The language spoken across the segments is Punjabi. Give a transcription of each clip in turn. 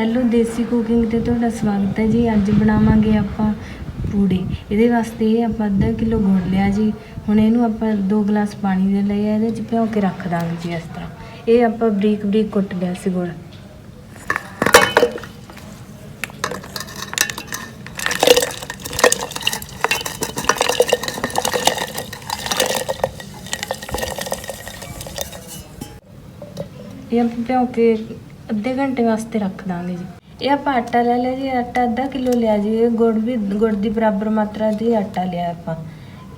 ਹੈਲੋ, ਦੇਸੀ ਕੁਕਿੰਗ ਤੇ ਤੁਹਾਡਾ ਸਵਾਗਤ ਹੈ ਜੀ। ਅੱਜ ਬਣਾਵਾਂਗੇ ਆਪਾਂ ਪੂੜੇ। ਇਹਦੇ ਵਾਸਤੇ ਇਹ ਆਪਾਂ ਅੱਧਾ ਕਿਲੋ ਗੁੜ ਲਿਆ ਜੀ। ਹੁਣ ਇਹਨੂੰ ਆਪਾਂ 2 ਗਲਾਸ ਪਾਣੀ ਦੇ ਲਈ ਆ, ਇਹਦੇ ਚ ਭਿਓ ਕੇ ਰੱਖ ਦਾਂਗੇ ਜੀ ਇਸ ਤਰ੍ਹਾਂ। ਇਹ ਆਪਾਂ ਬਰੀਕ ਬਰੀਕ ਕੁੱਟ ਲਿਆ ਸੀ ਗੁੜ। ਇਹ ਆਪਾਂ ਭਿਓ ਕੇ ਅੱਧੇ ਘੰਟੇ ਵਾਸਤੇ ਰੱਖ ਦਾਂਗੇ ਜੀ। ਇਹ ਆਪਾਂ ਆਟਾ ਲੈ ਲਿਆ ਜੀ, ਆਟਾ ਅੱਧਾ ਕਿਲੋ ਲਿਆ ਜੀ। ਇਹ ਗੁੜ ਵੀ, ਗੁੜ ਦੀ ਬਰਾਬਰ ਮਾਤਰਾ ਦੀ ਆਟਾ ਲਿਆ ਆਪਾਂ।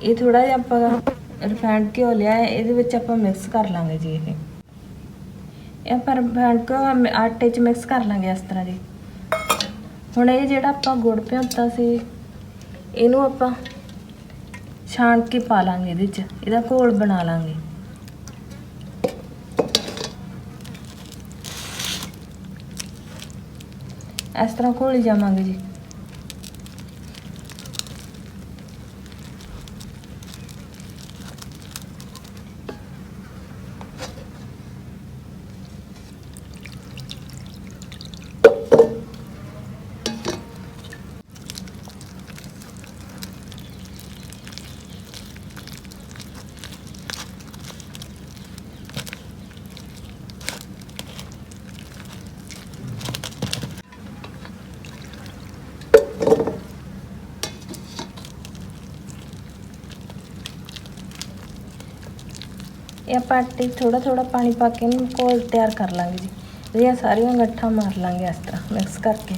ਇਹ ਥੋੜਾ ਜਿਹਾ ਆਪਾਂ ਰਿਫਾਈਂਡ ਘਿਓ ਲਿਆ, ਇਹਦੇ ਵਿੱਚ ਆਪਾਂ ਮਿਕਸ ਕਰ ਲਾਂਗੇ ਜੀ ਇਹ। ਇਹ ਆਪਾਂ ਰਿਫਾਈਂਡ ਘਿਓ ਆਟੇ 'ਚ ਮਿਕਸ ਕਰ ਲਾਂਗੇ ਇਸ ਤਰ੍ਹਾਂ ਜੀ। ਹੁਣ ਇਹ ਜਿਹੜਾ ਆਪਾਂ ਗੁੜ ਭਿਉਂਤਾ ਸੀ, ਇਹਨੂੰ ਆਪਾਂ ਛਾਣ ਕੇ ਪਾ ਲਾਂਗੇ ਇਹਦੇ 'ਚ। ਇਹਦਾ ਘੋਲ ਬਣਾ ਲਾਂਗੇ। ਇਸ ਤਰ੍ਹਾਂ ਘੋਲੀ ਜਾਵਾਂਗੇ ਜੀ ਇਹ ਆਪਾਂ ਆਟੇ 'ਚ ਥੋੜਾ ਥੋੜਾ ਪਾਣੀ ਪਾ ਕੇ ਇਹਨੂੰ ਘੋਲ ਤਿਆਰ ਕਰ ਲਾਂਗੇ ਜੀ। ਇਹਦੀਆਂ ਸਾਰੀਆਂ ਗੱਠਾਂ ਮਾਰ ਲਾਂਗੇ ਇਸ ਤਰ੍ਹਾਂ ਮਿਕਸ ਕਰਕੇ।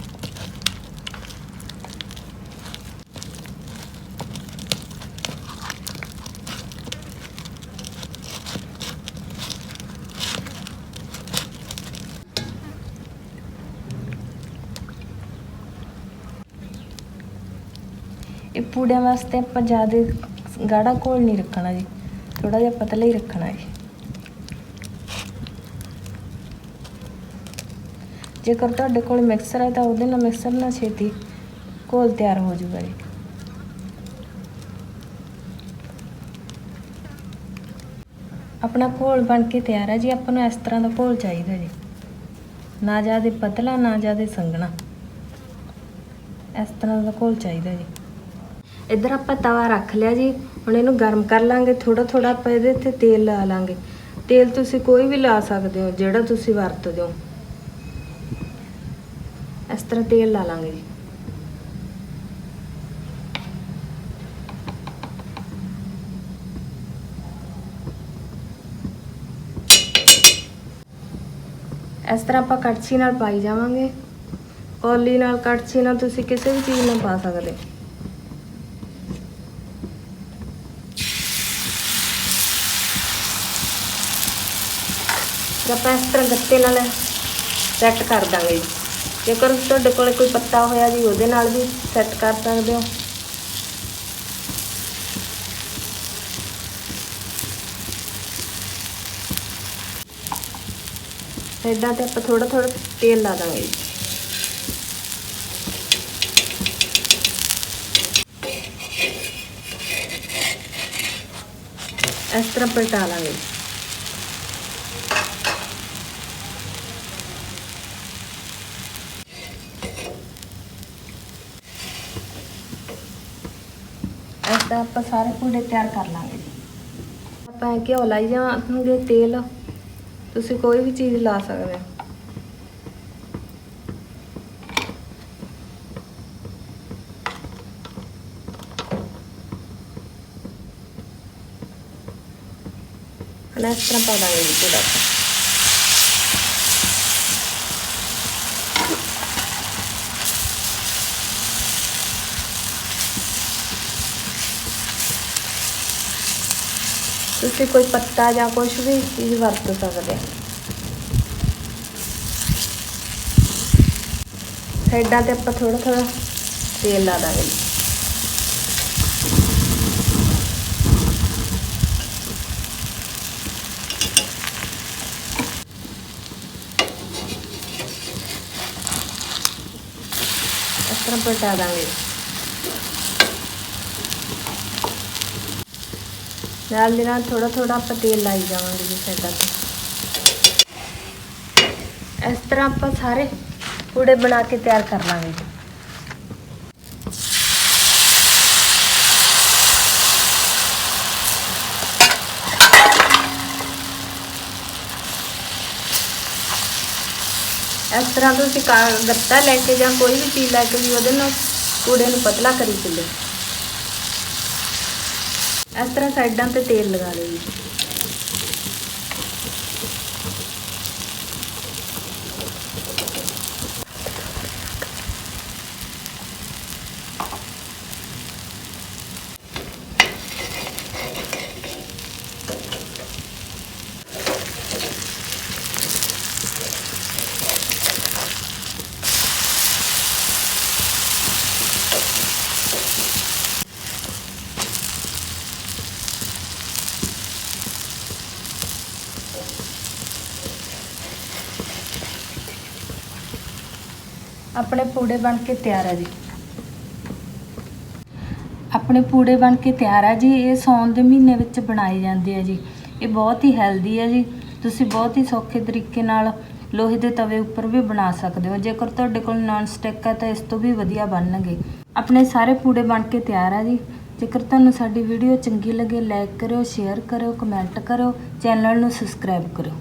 ਇਹ ਪੂੜਿਆਂ ਵਾਸਤੇ ਆਪਾਂ ਜ਼ਿਆਦਾ ਗਾੜਾ ਘੋਲ ਨਹੀਂ ਰੱਖਣਾ ਜੀ। ਥੋੜਾ ਜਿਹਾ ਪਤਲਾ ਹੀ ਰੱਖਣਾ ਹੈ ਜੇਕਰ ਤੁਹਾਡੇ ਕੋਲ ਮਿਕਸਰ ਹੈ ਤਾਂ ਉਹਦੇ ਨਾਲ ਮਿਕਸਰ ਨਾਲ ਛੇਤੀ ਘੋਲ ਤਿਆਰ ਹੋ ਜਾਊਗਾ ਜੀ ਆਪਣਾ ਘੋਲ ਬਣ ਕੇ ਤਿਆਰ ਹੈ ਜੀ, ਆਪਾਂ ਨੂੰ ਇਸ ਤਰ੍ਹਾਂ ਦਾ ਘੋਲ ਚਾਹੀਦਾ ਜੀ। ਨਾ ਜ਼ਿਆਦਾ ਪਤਲਾ, ਨਾ ਜ਼ਿਆਦਾ ਸੰਘਣਾ। ਇਸ ਤਰ੍ਹਾਂ ਦਾ ਘੋਲ ਚਾਹੀਦਾ ਜੀ। ਇੱਧਰ ਆਪਾਂ ਤਵਾ ਰੱਖ ਲਿਆ ਜੀ, ਹੁਣ ਇਹਨੂੰ ਗਰਮ ਕਰ ਲਾਂਗੇ ਥੋੜਾ ਥੋੜਾ ਆਪਾਂ ਇਹਦੇ ਤੇ ਤੇਲ ਲਾ ਲਾਂਗੇ। ਤੇਲ ਤੁਸੀਂ ਕੋਈ ਵੀ ਲਾ ਸਕਦੇ ਹੋ, ਜਿਹੜਾ ਤੁਸੀਂ ਵਰਤਦੇ ਹੋ। ਇਸ ਤਰ੍ਹਾਂ ਤੇਲ ਲਾ ਲਾਂਗੇ ਜੀ। ਇਸ ਤਰ੍ਹਾਂ ਆਪਾਂ ਕੜਛੀ ਨਾਲ ਪਾਈ ਜਾਵਾਂਗੇ। ਕੌਲੀ ਨਾਲ ਕੜਛੀ ਨਾਲ ਤੁਸੀਂ ਕਿਸੇ ਵੀ ਚੀਜ਼ ਨਾਲ ਪਾ ਸਕਦੇ ਤੇ ਆਪਾਂ ਇਸ ਤਰ੍ਹਾਂ ਗੱਤੇ ਨਾਲ ਸੈੱਟ ਕਰ ਦਾਂਗੇ ਜੀ। ਜੇਕਰ ਤੁਹਾਡੇ ਕੋਲ ਕੋਈ ਪੱਤਾ ਹੋਇਆ ਜੀ, ਉਹਦੇ ਨਾਲ ਵੀ ਸੈੱਟ ਕਰ ਸਕਦੇ ਹੋ। ਇਦਾਂ ਤੇ ਆਪਾਂ ਥੋੜਾ ਥੋੜਾ ਤੇਲ ਲਾ ਦਾਂਗੇ ਜੀ। ਇਸ ਤਰ੍ਹਾਂ ਪਲਟਾ ਲਾਂਗੇ ਜੀ ਆਪਾਂ ਸਾਰੇ ਪੂੜੇ ਤਿਆਰ ਕਰ ਲਾਂਗੇ। ਜੀ ਆਪਾਂ ਘਿਓ ਲਾਈ ਜਾਵਾਂਗੇ ਤੇਲ, ਤੁਸੀਂ ਕੋਈ ਵੀ ਚੀਜ਼ ਲਾ ਸਕਦੇ ਹੋ। ਇਸ ਤਰ੍ਹਾਂ ਪਾ ਦਾਂਗੇ ਜੀ ਪੂੜਾ ਤੁਸੀਂ ਕੋਈ ਪੱਤਾ ਜਾਂ ਕੁਝ ਵੀ ਚੀਜ਼ ਵਰਤ ਸਕਦੇ ਹੋ ਸਾਈਡਾਂ ਤੇ ਆਪਾਂ ਥੋੜਾ ਥੋੜਾ ਤੇਲ ਲਾ ਦਾਂਗੇ ਜੀ। ਇਸ ਤਰ੍ਹਾਂ ਪਲਟਾ ਦਾਂਗੇ ਨਾਲ ਦੇ ਨਾਲ ਥੋੜਾ ਥੋੜਾ ਆਪਾਂ ਤੇਲ ਲਾਈ ਜਾਵਾਂਗੇ ਜੀ ਸਾਈਡਾਂ ਤੇ। ਇਸ ਤਰ੍ਹਾਂ ਆਪਾਂ ਸਾਰੇ ਪੂੜੇ ਬਣਾ ਕੇ ਤਿਆਰ ਕਰ ਲਾਂਗੇ। ਜੀ ਇਸ ਤਰ੍ਹਾਂ ਤੁਸੀਂ ਗੱਤਾ ਲੈ ਕੇ ਜਾਂ ਕੋਈ ਵੀ ਚੀਜ਼ ਲੈ ਕੇ ਵੀ ਉਹਦੇ ਨਾਲ ਕੂੜੇ ਨੂੰ ਪਤਲਾ ਕਰੀ ਚੱਲੋ ਇਸ ਤਰ੍ਹਾਂ ਸਾਈਡਾਂ ਤੇ ਤੇਲ ਲਗਾ ਲਓ ਜੀ। ਆਪਣੇ ਪੂੜੇ ਬਣ ਕੇ ਤਿਆਰ ਆ ਜੀ। ਆਪਣੇ ਪੂੜੇ ਬਣ ਕੇ ਤਿਆਰ ਆ ਜੀ, ਇਹ ਸੌਣ ਦੇ ਮਹੀਨੇ ਵਿੱਚ ਬਣਾਏ ਜਾਂਦੇ ਆ ਜੀ। ਇਹ ਬਹੁਤ ਹੀ ਹੈਲਦੀ ਹੈ ਜੀ। ਤੁਸੀਂ ਬਹੁਤ ਹੀ ਸੌਖੇ ਤਰੀਕੇ ਨਾਲ ਲੋਹੇ ਦੇ ਤਵੇ ਉੱਪਰ ਵੀ ਬਣਾ ਸਕਦੇ ਹੋ। ਜੇਕਰ ਤੁਹਾਡੇ ਕੋਲ ਨਾਨ ਸਟਿਕ ਹੈ ਤਾਂ ਇਸ ਤੋਂ ਵੀ ਵਧੀਆ ਬਣਨਗੇ। ਆਪਣੇ ਸਾਰੇ ਪੂੜੇ ਬਣ ਕੇ ਤਿਆਰ ਆ ਜੀ। ਜੇਕਰ ਤੁਹਾਨੂੰ ਸਾਡੀ ਵੀਡੀਓ ਚੰਗੀ ਲੱਗੇ ਲਾਈਕ ਕਰਿਓ ਸ਼ੇਅਰ ਕਰਿਓ ਕਮੈਂਟ ਕਰਿਓ ਚੈਨਲ ਨੂੰ ਸਬਸਕ੍ਰਾਈਬ ਕਰਿਓ।